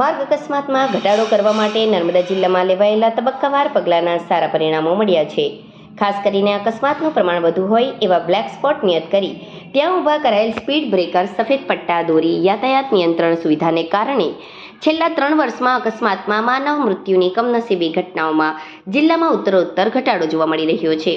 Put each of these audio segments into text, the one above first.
માર્ગ અકસ્માતમાં ઘટાડો કરવા માટે નર્મદા જિલ્લામાં લેવાયેલા તબક્કાવાર પગલાંના સારા પરિણામો મળ્યા છે. ખાસ કરીને અકસ્માતનું પ્રમાણ વધુ હોય એવા બ્લેક સ્પોટ નિયત કરી ત્યાં ઊભા કરાયેલ સ્પીડ બ્રેકર, સફેદ પટ્ટા, દોરી, યાતાયાત નિયંત્રણ સુવિધાને કારણે છેલ્લા ત્રણ વર્ષમાં અકસ્માતમાં માનવ મૃત્યુની કમનસીબી ઘટનાઓમાં જિલ્લામાં ઉત્તરોત્તર ઘટાડો જોવા મળી રહ્યો છે.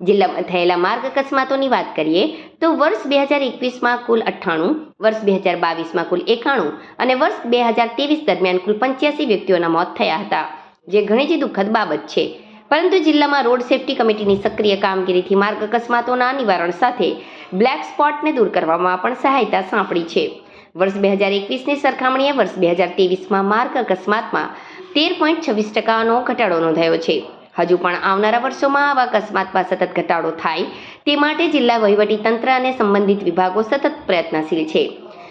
જિલ્લામાં થયેલા માર્ગ અકસ્માતોની વાત કરીએ, તો વર્ષ બે હજાર એકવીસમાં કુલ અઠ્ઠાણું, વર્ષ બે હજાર બાવીસમાં કુલ એકાણું અને વર્ષ બે હજાર ત્રેવીસ દરમિયાન કુલ પંચ્યાસી વ્યક્તિઓના મોત થયા હતા, જે ઘણી જ દુઃખદ બાબત છે. પરંતુ જિલ્લામાં રોડ સેફટી કમિટીની સક્રિય કામગીરીથી માર્ગ અકસ્માતોના નિવારણ સાથે બ્લેક સ્પોટને દૂર કરવામાં પણ સહાયતા સાંપડી છે. વર્ષ બે હજાર એકવીસની સરખામણીએ વર્ષ બે હજાર ત્રેવીસમાં માર્ગ અકસ્માતમાં તેર પોઈન્ટ છવ્વીસ ટકાનો ઘટાડો નોંધાયો છે. હજુ પણ આવનારા વર્ષોમાં આવા અકસ્માતમાં સતત ઘટાડો થાય તે માટે જિલ્લા વહીવટી તંત્ર અને સંબંધિત વિભાગો સતત પ્રયત્નશીલ છે.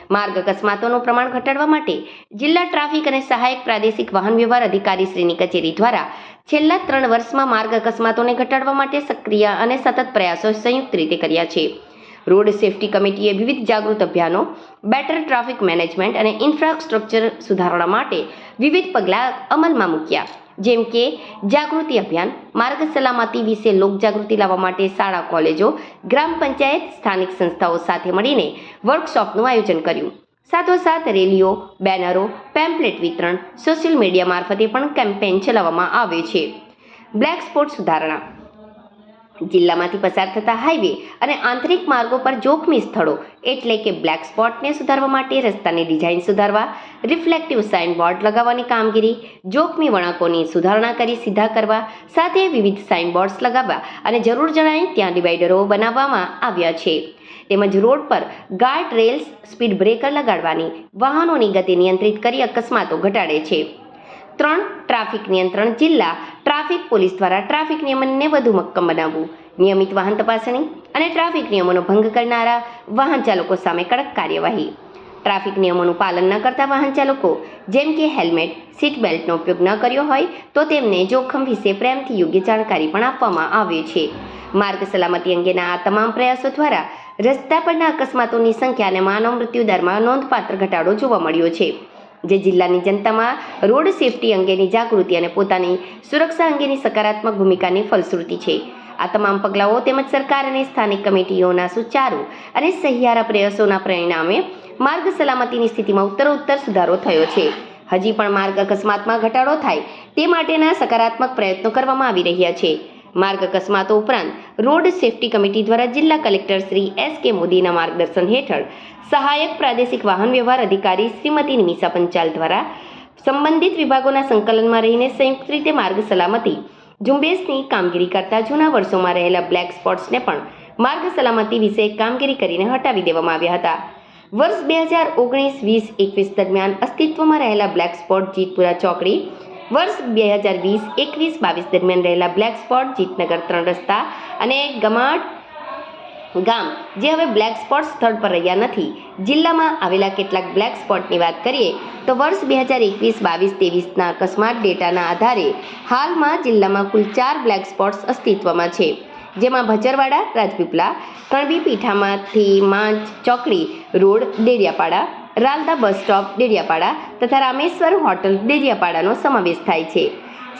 માર્ગ અકસ્માતોનું પ્રમાણ ઘટાડવા માટે જિલ્લા ટ્રાફિક અને સહાયક પ્રાદેશિક વાહન વ્યવહાર અધિકારી શ્રીની કચેરી દ્વારા છેલ્લા ત્રણ વર્ષમાં માર્ગ અકસ્માતોને ઘટાડવા માટે સક્રિય અને સતત પ્રયાસો સંયુક્ત રીતે કર્યા છે. રોડ સેફટી કમિટીએ વિવિધ જાગૃત અભિયાનો, બેટર ટ્રાફિક મેનેજમેન્ટ અને ઇન્ફ્રાસ્ટ્રક્ચર સુધારણા માટે વિવિધ પગલાં અમલમાં મૂક્યા. જેમ કે, જાગૃતિ અભિયાન, માર્ગ સલામતી વિશે લોકજાગૃતિ લાવવા માટે શાળા, કોલેજો, ગ્રામ પંચાયત, સ્થાનિક સંસ્થાઓ સાથે મળીને વર્કશોપનું આયોજન કર્યું. સાથોસાથ રેલીઓ, બેનરો, પેમ્પલેટ વિતરણ, સોશિયલ મીડિયા મારફતે પણ કેમ્પેન ચલાવવામાં આવે છે. બ્લેક સ્પોટ સુધારણા જિલ્લામાંથી પસાર થતા હાઈવે અને આંતરિક માર્ગો પર જોખમી સ્થળો એટલે કે બ્લેક સ્પોટને સુધારવા માટે રસ્તાની ડિઝાઇન સુધારવા રિફ્લેક્ટિવ સાઇન બોર્ડ લગાવવાની કામગીરી, જોખમી વળાંકોની સુધારણા કરી સીધા કરવા, સાથે વિવિધ સાઇન બોર્ડ્સ લગાવવા અને જરૂર જણાય ત્યાં ડિવાઈડરો બનાવવામાં આવ્યા છે. તેમજ રોડ પર ગાર્ડ રેલ્સ સ્પીડ બ્રેકર લગાડવાની વાહનોની ગતિ નિયંત્રિત કરી અકસ્માતો ઘટાડે છે. ત્રણ ટ્રાફિક નિયંત્રણ જિલ્લા, ટ્રાફિક પોલીસ દ્વારા ટ્રાફિક નિયમનને વધુ મક્કમ બનાવવું. નિયમિત વાહન તપાસણી અને ટ્રાફિક નિયમોનો ભંગ કરનારા વાહન ચાલકો સામે કડક કાર્યવાહી. ટ્રાફિક નિયમોનું પાલન ન કરતા વાહન ચાલકો, જેમ કે હેલ્મેટ, સીટ બેલ્ટનો ઉપયોગ ન કર્યો હોય, તો તેમને જોખમ વિશે પ્રેમથી યોગ્ય જાણકારી પણ આપવામાં આવે છે. માર્ગ સલામતી અંગેના આ તમામ પ્રયાસો દ્વારા રસ્તા પરના અકસ્માતોની સંખ્યા અને માનવ મૃત્યુ દરમાં નોંધપાત્ર ઘટાડો જોવા મળ્યો છે. જે જિલ્લાની જનતામાં રોડ સેફટી અંગેની જાગૃતિ અને પોતાની સુરક્ષા અંગેની સકારાત્મક ભૂમિકાની ફલશ્રુતિ છે. આ તમામ પગલાઓ તેમજ સરકાર અને સ્થાનિક કમિટીઓના સુચારુ અને સહિયારા પ્રયાસોના પરિણામે માર્ગ સલામતીની સ્થિતિમાં ઉત્તરોત્તર સુધારો થયો છે. હજી પણ માર્ગ અકસ્માતમાં ઘટાડો થાય તે માટેના સકારાત્મક પ્રયત્નો કરવામાં આવી રહ્યા છે. માર્ગ અકસ્માતો ઉપરાંત રોડ સેફટી કમિટી દ્વારા જિલ્લા કલેક્ટર શ્રી એસ કે મોદીના માર્ગદર્શન હેઠળ સહાયક પ્રાદેશિક વાહન વ્યવહાર અધિકારી શ્રીમતી નિમિષા પંચાલ દ્વારા સંબંધિત વિભાગોના સંકલનમાં રહીને સંયુક્ત રીતે માર્ગ સલામતી ઝુંબેશની કામગીરી કરતા જૂના વર્ષોમાં રહેલા બ્લેક સ્પોટ્સને પણ માર્ગ સલામતી વિશે કામગીરી કરીને હટાવી દેવામાં આવ્યા હતા. વર્ષ બે હજાર ઓગણીસ વીસ એકવીસ દરમિયાન અસ્તિત્વમાં રહેલા બ્લેક સ્પોટ જીતપુરા ચોકડી વર્ષ બે હજાર વીસ, એકવીસ બાવીસ દરમિયાન રહેલા બ્લેક સ્પોટ જીતનગર ત્રણ રસ્તા અને ગમાડ ગામ, જે હવે બ્લેક સ્પોટ સ્થળ પર રહ્યા નથી. જિલ્લામાં આવેલા કેટલાક બ્લેક સ્પોટની વાત કરીએ, તો વર્ષ બે હજાર એકવીસ, બાવીસ, ત્રેવીસના અકસ્માત ડેટાના આધારે હાલમાં જિલ્લામાં કુલ ચાર બ્લેક સ્પોટ્સ અસ્તિત્વમાં છે, જેમાં ભચરવાડા રાજપીપળા કણબી પીઠામાંથી માંચ ચોકડી, road Dediapada Ralda bus stop, Dediapada તથા રામેશ્વર હોટલ, ડેડિયાપાડાનો સમાવેશ થાય છે.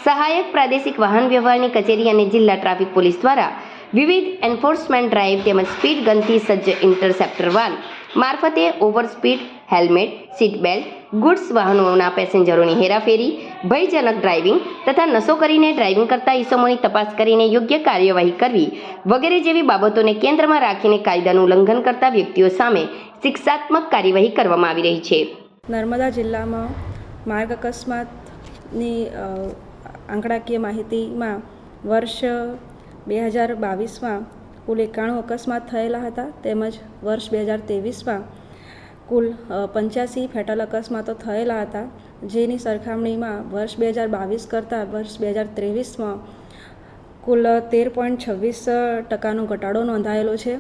સહાયક પ્રાદેશિક વાહન વ્યવહારની કચેરી અને જિલ્લા ટ્રાફિક પોલીસ દ્વારા વિવિધ એન્ફોર્સમેન્ટ ડ્રાઈવ તેમજ સ્પીડ ગનથી સજ્જ ઇન્ટરસેપ્ટર વાન મારફતે over speed helmet seat belt goods વાહનોના પેસેન્જરોની હેરાફેરી, ભયજનક ડ્રાઇવિંગ તથા નશો કરીને ડ્રાઇવિંગ કરતા ઇસમોની તપાસ કરીને યોગ્ય કાર્યવાહી કરવી વગેરે જેવી બાબતોને કેન્દ્રમાં રાખીને કાયદાનું ઉલ્લંઘન કરતા વ્યક્તિઓ સામે શિક્ષાત્મક કાર્યવાહી કરવામાં આવી રહી છે. નર્મદા જિલ્લામાં માર્ગ અકસ્માતની આંકડાકીય માહિતીમાં વર્ષ બે હજાર બાવીસમાં કુલ એકાણું અકસ્માત થયેલા હતા તેમજ વર્ષ બે હજાર ત્રેવીસમાં કુલ પંચ્યાસી ફેટલ અકસ્માતો થયેલા હતા, જેની સરખામણીમાં વર્ષ બે હજાર બાવીસ કરતાં વર્ષ બે હજાર ત્રેવીસમાં કુલ તેર પોઈન્ટ છવ્વીસ ટકાનો ઘટાડો નોંધાયેલો છે.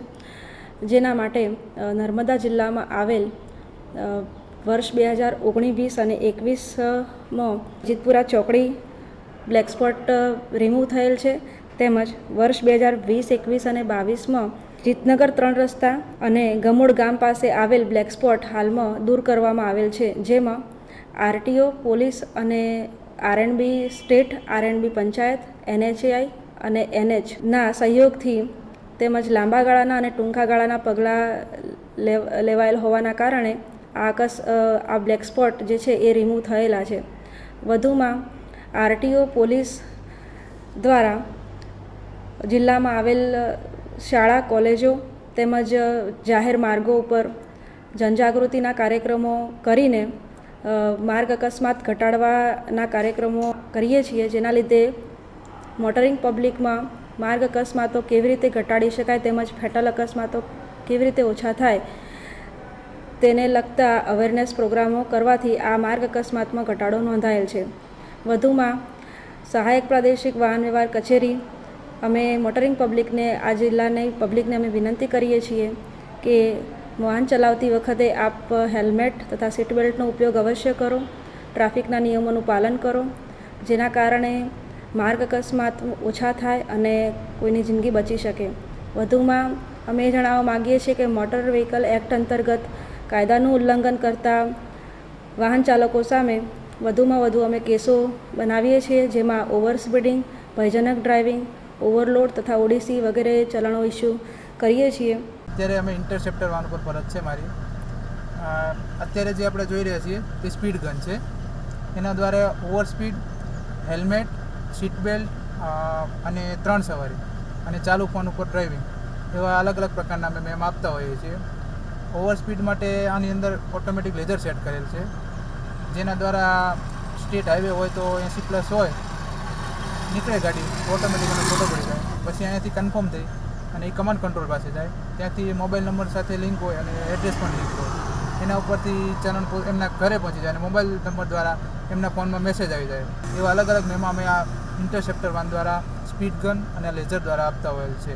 જેના માટે નર્મદા જિલ્લામાં આવેલ વર્ષ બે હજાર ઓગણીસ અને એકવીસમાં જીતપુરા ચોકડી, બ્લેક સ્પોટ રિમૂવ થયેલ છે. તેમજ વર્ષ બે હજાર વીસ, એકવીસ અને બાવીસમાં જીતનગર ત્રણ રસ્તા અને ગમોડ ગામ પાસે આવેલ બ્લેક સ્પોટ હાલમાં દૂર કરવામાં આવેલ છે, જેમાં આરટીઓ, પોલીસ અને RNB, state RNB panchayat, NHAI અને એનએચના સહયોગથી તેમજ લાંબા ગાળાના અને ટૂંકા ગાળાના પગલાં લેવ લેવાયેલ હોવાના કારણે આ અકસ આ બ્લેક સ્પોટ જે છે એ રિમૂવ થયેલા છે. વધુમાં આરટીઓ, પોલીસ દ્વારા જિલ્લામાં આવેલ શાળા, કોલેજો તેમજ જાહેર માર્ગો ઉપર જનજાગૃતિના કાર્યક્રમો કરીને માર્ગ અકસ્માત ઘટાડવાના કાર્યક્રમો કરીએ છીએ, જેના લીધે મોટરિંગ પબ્લિકમાં માર્ગ અકસ્માતો કેવી રીતે ઘટાડી શકાય તેમજ ફેટલ અકસ્માતો કેવી રીતે ઓછા થાય તેને લગતા અવેરનેસ પ્રોગ્રામો કરવાથી આ માર્ગ અકસ્માતમાં ઘટાડો નોંધાયેલ છે. વધુમાં સહાયક પ્રાદેશિક વાહન વ્યવહાર કચેરી અમે મોટરિંગ પબ્લિકને, આ જિલ્લાની પબ્લિકને અમે વિનંતી કરીએ છીએ કે વાહન ચલાવતી વખતે આપ હેલ્મેટ તથા સીટ બેલ્ટનો ઉપયોગ અવશ્ય કરો, ટ્રાફિકના નિયમોનું પાલન કરો, જેના કારણે માર્ગ અકસ્માત ઓછા થાય અને કોઈની જિંદગી બચી શકે. વધુમાં અમે જણાવવા માગીએ છીએ કે મોટર વ્હીકલ એક્ટ અંતર્ગત કાયદાનું ઉલ્લંઘન કરતા વાહન ચાલકો સામે વધુમાં વધુ અમે કેસો બનાવીએ છીએ, જેમાં ઓવર સ્પીડિંગ, ભયજનક ડ્રાઇવિંગ ઓવરલોડ તથા ઓડીસી વગેરે ચલણો ઇસ્યુ કરીએ છીએ. અત્યારે અમે ઇન્ટરસેપ્ટર વાન ઉપર ફરજ છે મારી. અત્યારે જે આપણે જોઈ રહ્યા છીએ તે સ્પીડ ગન છે. એના દ્વારા over speed, helmet, seat belt અને ત્રણ સવારી અને ચાલુ ફોન ઉપર ડ્રાઇવિંગ એવા અલગ અલગ પ્રકારના અમે મેમ આપતા હોઈએ છીએ. ઓવર સ્પીડ માટે આની અંદર ઓટોમેટિક લેઝર સેટ કરેલ છે. જેના દ્વારા સ્ટેટ હાઈવે હોય તો એંસી પ્લસ હોય નીકળે ગાડી ઓટોમેટિક એનો ફોટો પડી જાય. પછી અહીંયાથી કન્ફર્મ થઈ અને એ કમાન્ડ કંટ્રોલ પાસે જાય. ત્યાંથી મોબાઈલ નંબર સાથે લિંક હોય અને એડ્રેસ પણ લિંક હોય. એના ઉપરથી ચલણ એમના ઘરે પહોંચી જાય અને મોબાઈલ નંબર દ્વારા એમના ફોનમાં મેસેજ આવી જાય. એવા અલગ અલગ મેમો અમે આ ઇન્ટરસેપ્ટર વાન દ્વારા સ્પીડ ગન અને લેઝર દ્વારા આપતા હોય છે.